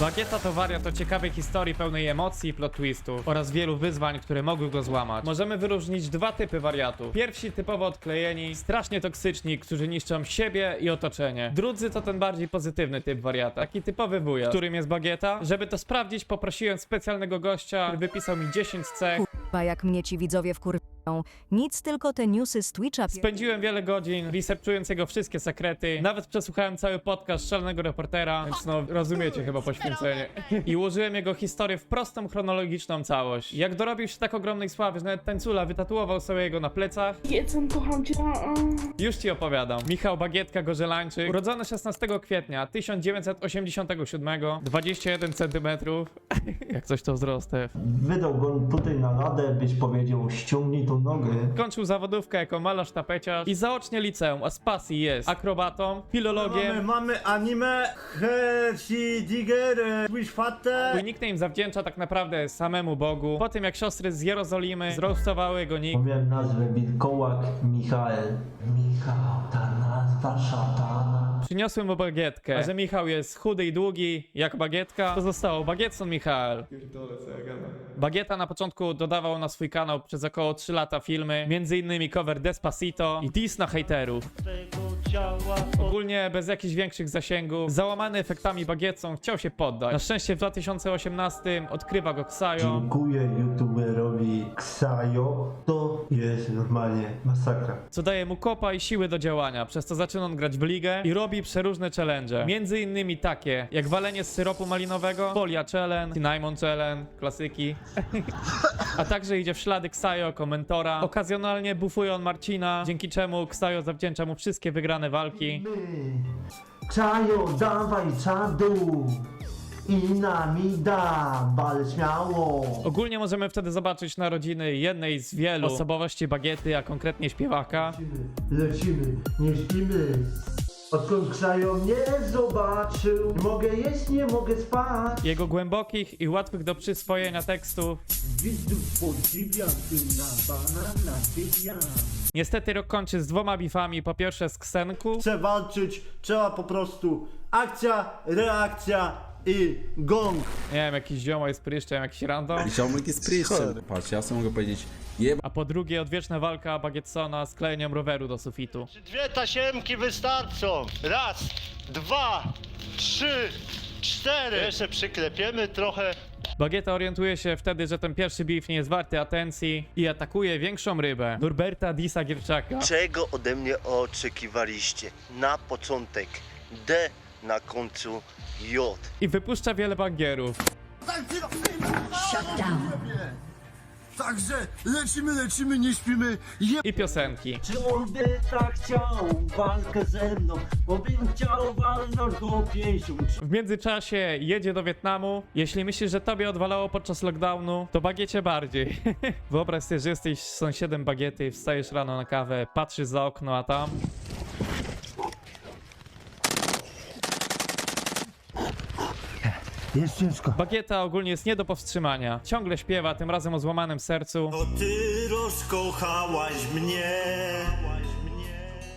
Bagieta to wariat o ciekawej historii pełnej emocji i plot twistów oraz wielu wyzwań, które mogły go złamać. Możemy wyróżnić dwa typy wariatów. Pierwsi typowo odklejeni, strasznie toksyczni, którzy niszczą siebie i otoczenie. Drudzy to ten bardziej pozytywny typ wariata, taki typowy wuja, którym jest Bagieta. Żeby to sprawdzić, poprosiłem specjalnego gościa, który wypisał mi 10 cech. Kurwa, jak mnie ci widzowie wkurwią. Nic, tylko te newsy z Twitcha. Spędziłem wiele godzin researchując jego wszystkie sekrety. Nawet przesłuchałem cały podcast Szalonego Reportera, więc no rozumiecie chyba poświęcenie poświęcenie. I ułożyłem jego historię w prostą, chronologiczną całość. Jak dorobił się tak ogromnej sławy, że nawet tańcula wytatuował sobie jego na plecach. Jedzą, kocham cię. Już ci opowiadam. Michał Bagietka Gorzelańczyk, urodzony 16 kwietnia 1987, 21 cm. Jak coś to wzrost Wydał go tutaj na ladę, byś powiedział, ściągnij tą nogę. Kończył zawodówkę jako malarz tapeciarz i zaocznie liceum, a z pasji jest akrobatą, filologiem. Mamy, mamy anime Heshi Diger 4, e, Wishfatte. Twój nickname zawdzięcza tak naprawdę samemu Bogu. Po tym jak siostry z Jerozolimy zrostowały go nick, Powiem nazwę Wilkołak Michael. Michał, ta nazwa szatana. przyniosły mu bagietkę. A że Michał jest chudy i długi, jak bagietka, to zostało Bagietson Michał. Bagieta na początku dodawał na swój kanał przez około 3 lata filmy, m.in. cover Despacito i diss na hejterów. Ogólnie bez jakichś większych zasięgów, załamany efektami bagiecą, chciał się poddać. Na szczęście w 2018 odkrywa go Ksajo. Dziękuję youtuberowi Ksajo. To jest normalnie masakra. co daje mu kopa i siły do działania, przez co zaczyna on grać w ligę i robi przeróżne challenge. Między innymi takie, jak walenie z syropu malinowego, folia challenge, cinnamon challenge, klasyki. A także idzie w ślady Ksajo jako mentora. Okazjonalnie bufuje on Marcina, dzięki czemu Ksajo zawdzięcza mu wszystkie wygrane walki. Ksajo, dawaj czadu. I nami da, bal śmiało. Ogólnie możemy wtedy zobaczyć narodziny jednej z wielu osobowości Bagiety, a konkretnie śpiewaka. Lecimy, nie śpimy. Odkąd Ksajo mnie zobaczył, nie mogę jeść, nie mogę spać. Jego głębokich i łatwych do przyswojenia tekstów Widzów podziwiam, ty na banana nadziwiam. Niestety rok kończy z dwoma bifami. Po pierwsze z Ksenku, Trzeba walczyć, trzeba po prostu akcja, reakcja i gong. nie wiem, jakiś ziomo jest pryszczem, jakiś random. Ziomek jest pryszczem. Patrz, ja sobie mogę powiedzieć, jeba A po drugie odwieczna walka Bagietsona z klejeniem roweru do sufitu. Dwie tasiemki wystarczą. Raz, dwa, trzy, cztery. Jeszcze przyklepiemy trochę. Bagieta orientuje się wtedy, że ten pierwszy beef nie jest warty atencji i atakuje większą rybę, Norberta Disa Gierczaka. Czego ode mnie oczekiwaliście? Na początek D, na końcu J. I wypuszcza wiele bangierów. Także lecimy, lecimy, nie śpimy. Je... I piosenki. Czy on by tak chciał walkę ze mną, bo bym chciał walnąć go pięścią. W międzyczasie jedzie do Wietnamu. Jeśli myślisz, że tobie odwalało podczas lockdownu, to bagiecie bardziej. Wyobraź sobie, że jesteś sąsiedem bagiety, wstajesz rano na kawę, patrzysz za okno, a tam... Jest ciężko. Bagieta ogólnie jest nie do powstrzymania. Ciągle śpiewa, tym razem o złamanym sercu. To ty rozkochałaś mnie.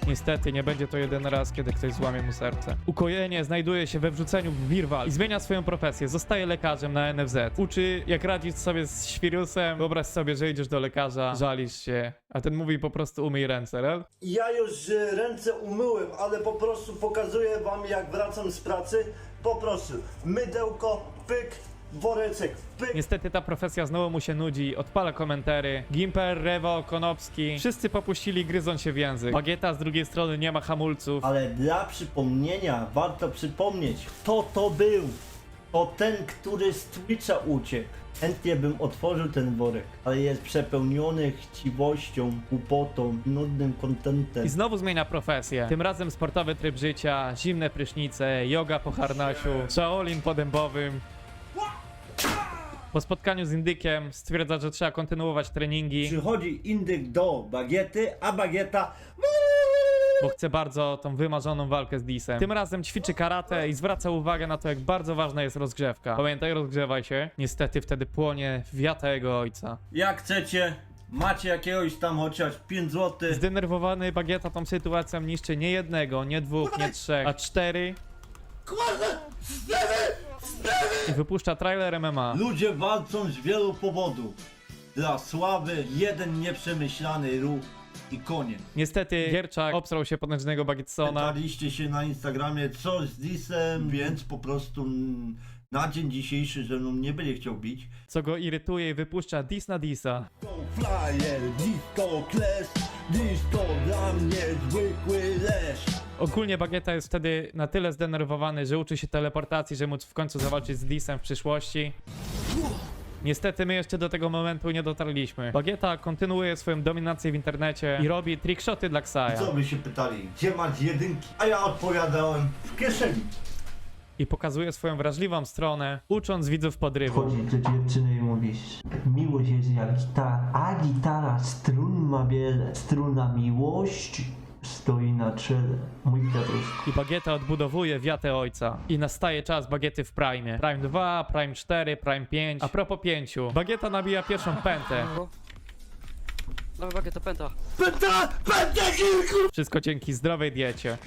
Niestety nie będzie to jedyny raz, kiedy ktoś złamie mu serce. Ukojenie znajduje się we wrzuceniu w Wirwal i zmienia swoją profesję. Zostaje lekarzem na NFZ. Uczy, jak radzić sobie z świrusem. Wyobraź sobie, że idziesz do lekarza, żalisz się, a ten mówi po prostu umyj ręce, rel? Ja już e, ręce umyłem, ale po prostu pokazuję wam jak wracam z pracy. Po prostu mydełko, pyk, woreczek, pyk. Niestety ta profesja znowu mu się nudzi, odpala komentary. Gimper, Rewo, Konopski. Wszyscy popuścili gryząc się w język. Bagieta z drugiej strony nie ma hamulców. Ale dla przypomnienia warto przypomnieć, kto to był. To ten, który z Twitcha uciekł. Chętnie bym otworzył ten worek, ale jest przepełniony chciwością, głupotą, nudnym kontentem. I znowu zmienia profesję. Tym razem sportowy tryb życia, zimne prysznice, yoga po harnasiu, Shaolin po dębowym. Po spotkaniu z Indykiem stwierdza, że trzeba kontynuować treningi, Przychodzi indyk do bagiety, a bagieta bo chce bardzo tą wymarzoną walkę z Disem. Tym razem ćwiczy karate i zwraca uwagę na to, jak bardzo ważna jest rozgrzewka. Pamiętaj, rozgrzewaj się. Niestety wtedy płonie wiata jego ojca. Jak chcecie, macie jakiegoś tam chociaż 5 zł. Zdenerwowany Bagieta tą sytuacją niszczy nie jednego, nie dwóch, nie trzech, a cztery i wypuszcza trailer MMA. Ludzie walczą z wielu powodów. Dla sławy, jeden nieprzemyślany ruch i koniec. Niestety Gierczak obsrał się potężnego Bagetsona. Pytaliście się na Instagramie co z Disem, więc po prostu mm, na dzień dzisiejszy ze mną nie będzie chciał bić. co go irytuje i wypuszcza dis na disa. Flyer, disco clash, disco dla mnie zwykły lesz. Ogólnie Bagieta jest wtedy na tyle zdenerwowany, że uczy się teleportacji, że móc w końcu zawalczyć z disem w przyszłości. Niestety my jeszcze do tego momentu nie dotarliśmy. Bagieta kontynuuje swoją dominację w internecie i robi trickshoty dla Ksaja. Co by się pytali, gdzie masz jedynki? A ja odpowiadałem, w kieszeni. I pokazuje swoją wrażliwą stronę, ucząc widzów podrywu. Chodzisz do dziewczyny i mówisz Miłość jest jak gitara, a gitara strun ma wiele Struna miłości stoi na czele Mój Piotruś I Bagieta odbudowuje wiatę ojca. I nastaje czas Bagiety w Prime. Prime 2, Prime 4, Prime 5. A propos 5. Bagieta nabija pierwszą pętę. Dawaj bagieta, pęta. Pęta! Pęta, kilku! Wszystko dzięki zdrowej diecie.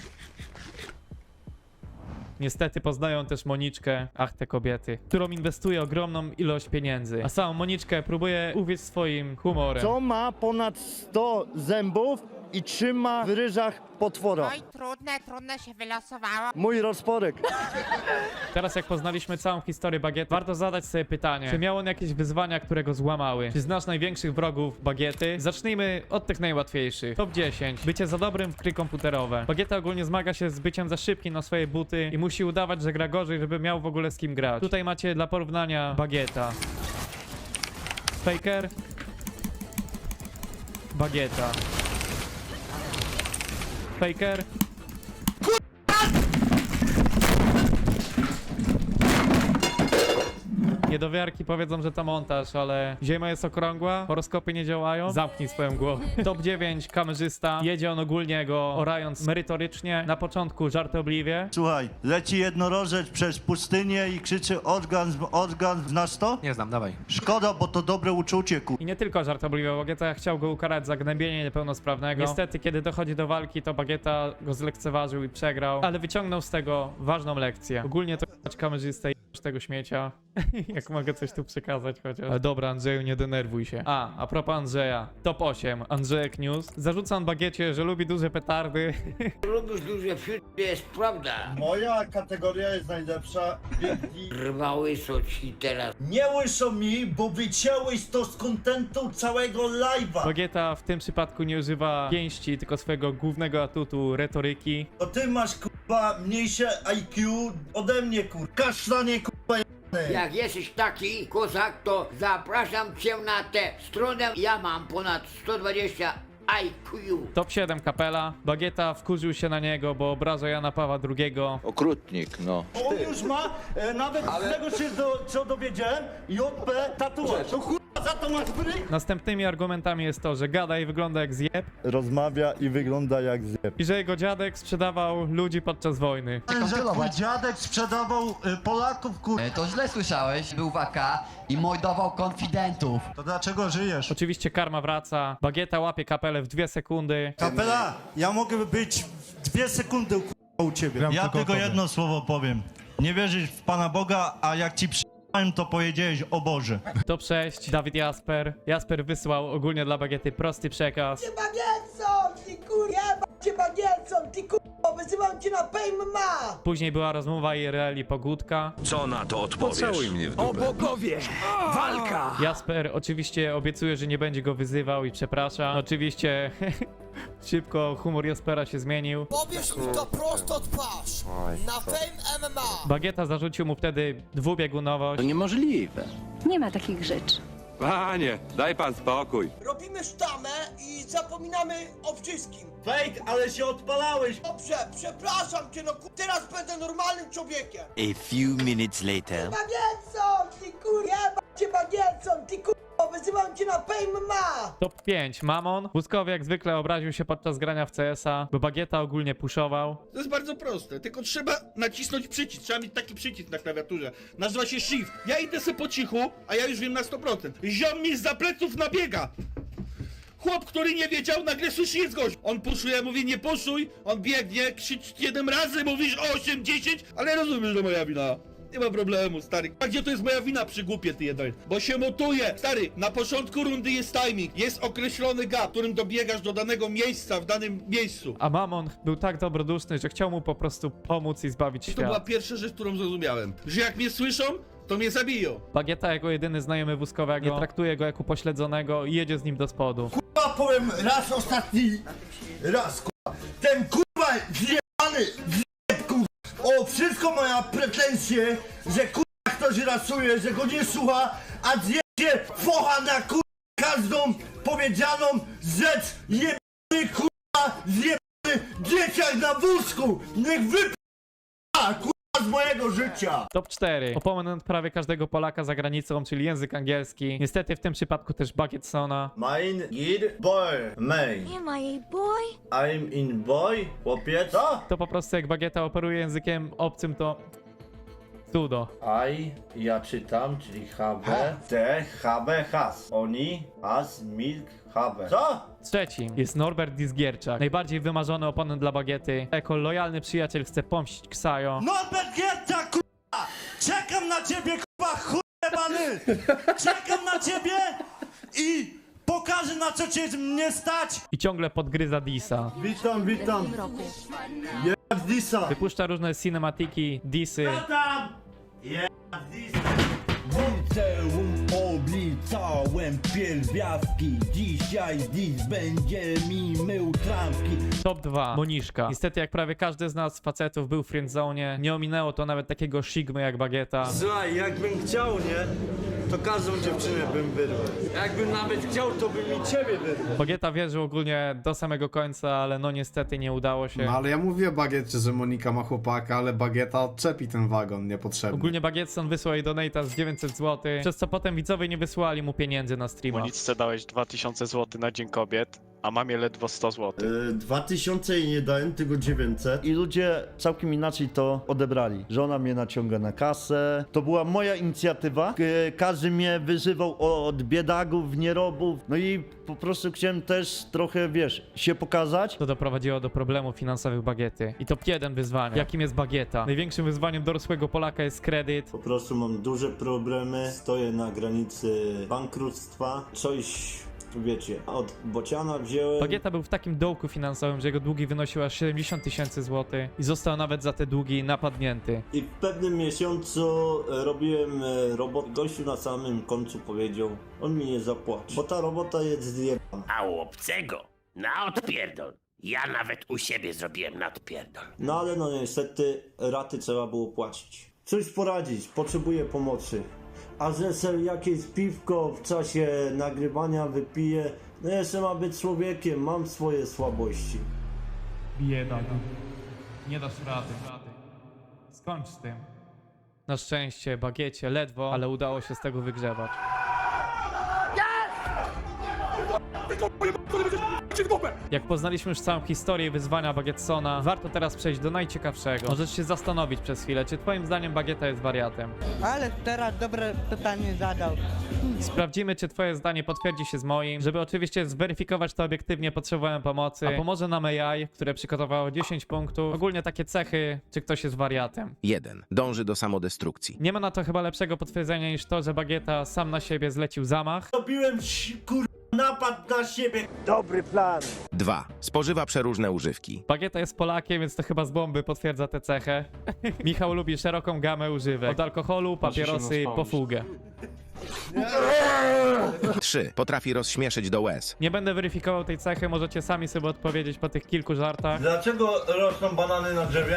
Niestety poznają też Moniczkę, ach te kobiety, którą inwestuje ogromną ilość pieniędzy. A samą Moniczkę próbuje uwieść swoim humorem. Co ma ponad 100 zębów i trzyma w ryżach potwora? Oj, trudne, trudne się wylosowało. Mój rozporek. Teraz jak poznaliśmy całą historię Bagiety, warto zadać sobie pytanie, czy miał on jakieś wyzwania, które go złamały? Czy znasz największych wrogów Bagiety? Zacznijmy od tych najłatwiejszych. Top 10. Bycie za dobrym w gry komputerowe. Bagieta ogólnie zmaga się z byciem za szybkim na swoje buty i musi udawać, że gra gorzej, żeby miał w ogóle z kim grać. Tutaj macie dla porównania Bagieta. Faker. Bagieta. Faker. Niedowiarki powiedzą, że to montaż, ale Ziemia jest okrągła, horoskopy nie działają. Zamknij swoją głowę. Top 9, kamerzysta. Jedzie on ogólnie go orając merytorycznie. Na początku żartobliwie. Słuchaj, leci jednorożec przez pustynię i krzyczy orgazm, orgazm, znasz to? Nie znam, dawaj. Szkoda, bo to dobre uczucie, ku... I nie tylko żartobliwie, Bagieta chciał go ukarać za gnębienie niepełnosprawnego. Niestety, kiedy dochodzi do walki, to Bagieta go zlekceważył i przegrał, ale wyciągnął z tego ważną lekcję. Ogólnie to kamerzystę tego śmiecia. Jak mogę coś tu przekazać chociaż. Ale dobra, Andrzeju, nie denerwuj się. A, a propos Andrzeja. Top 8. Andrzejek News. Zarzuca on Bagiecie, że lubi duże petardy. Lubisz duże firmy, jest prawda. Moja kategoria jest najlepsza. Biegnij. Rwały są ci teraz. Nie łyszą mi, bo wyciąłeś to z kontentu całego live'a. Bagieta w tym przypadku nie używa pięści, tylko swojego głównego atutu retoryki. To ty masz kurwa mniejsze IQ ode mnie kur... Kaszlanie kurwa. Jak jesteś taki kozak, to zapraszam cię na tę stronę. Ja mam ponad 120 IQ. Top 7 kapela. Bagieta wkurzył się na niego, bo obrażał Jana Pawła II. Okrutnik, no. On już ma, e, nawet z tego się do, co dowiedziałem, JP tatuaż. To kurwa za to masz bry? Następnymi argumentami jest to, że gada i wygląda jak zjeb Rozmawia i wygląda jak zjeb. i że jego dziadek sprzedawał ludzi podczas wojny. Że twój dziadek sprzedawał y, Polaków kur... To źle słyszałeś, był w AK i mordował konfidentów. To dlaczego żyjesz? Oczywiście karma wraca, Bagieta łapie kapelę w dwie sekundy. Kapela, ja mogę być w dwie sekundy u ciebie. Ja tylko jedno słowo powiem. Nie wierzysz w Pana Boga, a jak ci przyjechałem, to powiedziałeś o Boże. Top 6, Dawid Jasper. Jasper wysłał ogólnie dla Bagiety prosty przekaz. Bagietson, ty kurwa, cię Bagietson, ty kurwa, wyzywam cię na PMMA. Później była rozmowa IRL i pogódka. Co na to odpowiesz? O bogowie! Walka! Jasper oczywiście obiecuje, że nie będzie go wyzywał i przeprasza. Oczywiście szybko humor Jaspera się zmienił. Powiesz mi to prosto twarz. Na Fame MMA. Bagieta zarzucił mu wtedy dwubiegunowość. niemożliwe. Nie ma takich rzeczy. Panie, daj pan spokój. Robimy sztamę i zapominamy o wszystkim. Fake, ale się odpalałeś. Dobrze, przepraszam cię, no ku... teraz będę normalnym człowiekiem. A few minutes later. Bagietson, ty kurwa, cię Bagietson, ty wyzywam cię na PMMA. Top 5. Mamon. Łuskowy jak zwykle obraził się podczas grania w CS-a, bo Bagieta ogólnie puszował. To jest bardzo proste, tylko trzeba nacisnąć przycisk. Trzeba mieć taki przycisk na klawiaturze. Nazywa się Shift. Ja idę sobie po cichu, a ja już wiem na 100%. Ziom mi za pleców nabiega. Chłop, który nie wiedział, nagle słyszy jest gość. On puszuje, ja mówię nie puszuj, on biegnie, krzycz jeden razy, mówisz 8, 10, ale rozumiesz, że moja wina. Nie ma problemu, stary. A gdzie to jest moja wina przy głupie, ty jeden? Bo się mutuje! Stary, na początku rundy jest timing, jest określony gap, którym dobiegasz do danego miejsca w danym miejscu. A Mamon był tak dobroduszny, że chciał mu po prostu pomóc i zbawić to była świat. pierwsza rzecz, którą zrozumiałem. Że jak mnie słyszą, to mnie zabiją. Bagieta jako jedyny znajomy wózkowego nie traktuje go jako upośledzonego i jedzie z nim do spodu. Kurwa, powiem raz ostatni, raz kurwa, ten kurwa zjebany, wszystko moja pretensje, że kurwa ktoś rasuje, że go nie słucha, a zjebie focha na kurwa każdą powiedzianą rzecz, jebany kurwa, zjebany dzieciak na wózku, niech wypa kurwa z mojego życia. Top 4. Oponent prawie każdego Polaka za granicą, czyli język angielski. Niestety w tym przypadku też Bagietsona. Mine, gid, boy, may. Am I a boy? I'm in boy, chłopiec. Co? To po prostu jak Bagieta operuje językiem obcym, to cudo. I, ja czytam, czyli habe, te, habe, has. Oni, has, milk, habe. Co? Trzeci jest Norbert Disgierczak. Najbardziej wymarzony oponent dla Bagiety. Jako lojalny przyjaciel chce pomścić Ksajo. Norbert Gietta, kurwa! Czekam na ciebie, kurwa, chujebany! Czekam na ciebie i pokażę na co cię mnie stać! I ciągle podgryza Disa. Witam, witam. Jeb disa. Wypuszcza różne cinematiki, disy. Tam! Liceum obliczałem pierwiastki Dzisiaj dziś będzie mi mył trampki Top 2. Moniszka. Niestety jak prawie każdy z nas facetów był w friendzone, nie ominęło to nawet takiego Sigmy jak Bagieta. Słuchaj, jakbym chciał, nie? To każdą dziewczynę bym wyrwał. Jakbym nawet chciał, to bym i ciebie wyrwał. Bagieta wierzył ogólnie do samego końca, ale no niestety nie udało się. No ale ja mówię Bagiecie, że Monika ma chłopaka, ale Bagieta odczepi ten wagon niepotrzebny. Ogólnie Bagietson wysłał jej donata z 900 zł, przez co potem widzowie nie wysłali mu pieniędzy na streama. Moniczce dałeś 2000 zł na Dzień Kobiet, a mamie ledwo 100 zł. Yy, 2000 i nie dałem, tylko 900. I ludzie całkiem inaczej to odebrali. Żona mnie naciąga na kasę. To była moja inicjatywa. K- Każdy mnie wyzywał od biedagów, nierobów. No i po prostu chciałem też trochę, wiesz, się pokazać. To doprowadziło do problemów finansowych Bagiety. I top 1 wyzwania, jakim jest Bagieta. Największym wyzwaniem dorosłego Polaka jest kredyt. Po prostu mam duże problemy. Stoję na granicy bankructwa. Coś, wiecie, od bociana wziąłem. Bagieta był w takim dołku finansowym, że jego długi wynosiły aż 70 tysięcy złotych i został nawet za te długi napadnięty. I w pewnym miesiącu e, robiłem e, robot. Gościu na samym końcu powiedział, on mi nie zapłaci, bo ta robota jest zjebana. A u obcego? Na odpierdol. Ja nawet u siebie zrobiłem na odpierdol. No ale no niestety raty trzeba było płacić. Coś poradzić, potrzebuję pomocy. A że jakieś piwko w czasie nagrywania wypiję, no jeszcze ma być człowiekiem, mam swoje słabości. Bieda. Nie dasz rady. Skończ z tym. Na szczęście Bagiecie ledwo, ale udało się z tego wygrzebać. Jak poznaliśmy już całą historię i wyzwania Bagietsona, warto teraz przejść do najciekawszego. Możesz się zastanowić przez chwilę, czy twoim zdaniem Bagieta jest wariatem. Ale teraz dobre pytanie zadał. Sprawdzimy, czy twoje zdanie potwierdzi się z moim. Żeby oczywiście zweryfikować to obiektywnie, potrzebujemy pomocy. A pomoże nam AI, które przygotowało 10 punktów. Ogólnie takie cechy, czy ktoś jest wariatem. 1. Dąży do samodestrukcji. Nie ma na to chyba lepszego potwierdzenia niż to, że Bagieta sam na siebie zlecił zamach. Robiłem kur... napad na siebie. Dobry plan. 2. Spożywa przeróżne używki. Bagieta jest Polakiem, więc to chyba z bomby potwierdza tę cechę. Michał lubi szeroką gamę używek. Od alkoholu, papierosy, po fugę. 3. Potrafi rozśmieszyć do łez. Nie będę weryfikował tej cechy, możecie sami sobie odpowiedzieć po tych kilku żartach. Dlaczego rosną banany na drzewie?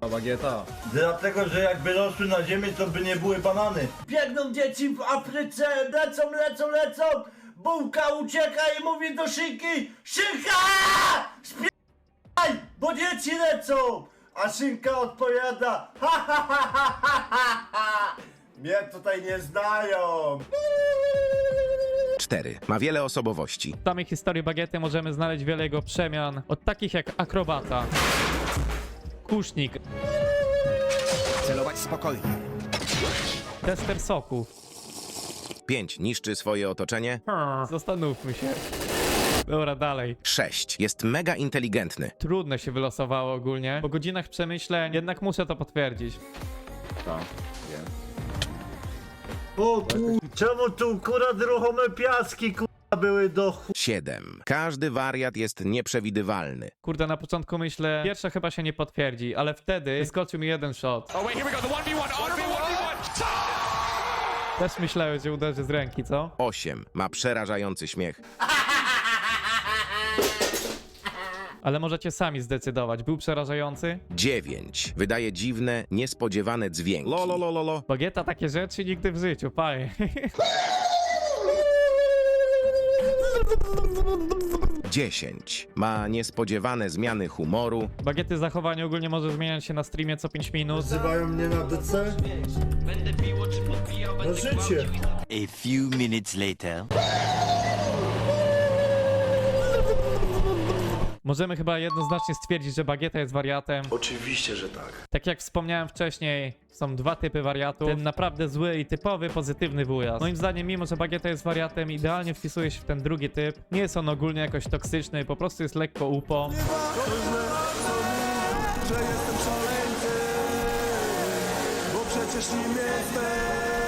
A Bagieta. Dlatego, że jakby rosły na ziemi, to by nie były banany. Biegną dzieci w Afryce, lecą, lecą, lecą. Bułka ucieka i mówi do szynki, Szynka! Spierdaj, bo dzieci lecą. A szynka odpowiada, ha, ha, ha, ha, ha, ha, ha. Mnie tutaj nie znają. 4. Ma wiele osobowości. W samej historii Bagiety możemy znaleźć wiele jego przemian, od takich jak akrobata, kusznik, Celować spokojnie. tester soków. 5. Niszczy swoje otoczenie. Hmm, zastanówmy się. Dobra, dalej. 6. Jest mega inteligentny. Trudno się wylosowało ogólnie. Po godzinach przemyśleń jednak muszę to potwierdzić. O kur... Czemu tu akurat ruchome piaski kurwa były do chu... 7. Każdy wariat jest nieprzewidywalny. Kurde, na początku myślę, pierwsza chyba się nie potwierdzi, ale wtedy wyskoczył mi jeden shot. Też myślałem, że uderzy z ręki, co? 8. Ma przerażający śmiech. Ale możecie sami zdecydować. Był przerażający? 9. Wydaje dziwne, niespodziewane dźwięki. Lololololo. Bagieta takie rzeczy nigdy w życiu, panie. 10. Ma niespodziewane zmiany humoru. Bagiety zachowanie ogólnie może zmieniać się na streamie co 5 minut. Wzywają mnie na DC? Na życie. A few minutes later. Możemy chyba jednoznacznie stwierdzić, że Bagieta jest wariatem. Oczywiście, że tak. Tak jak wspomniałem wcześniej, są dwa typy wariatów. Ten naprawdę zły i typowy, pozytywny wujas. Moim zdaniem, mimo że Bagieta jest wariatem, idealnie wpisuje się w ten drugi typ. Nie jest on ogólnie jakoś toksyczny, po prostu jest lekko upo. Że jestem szaleńcem, bo przecież nim jestem.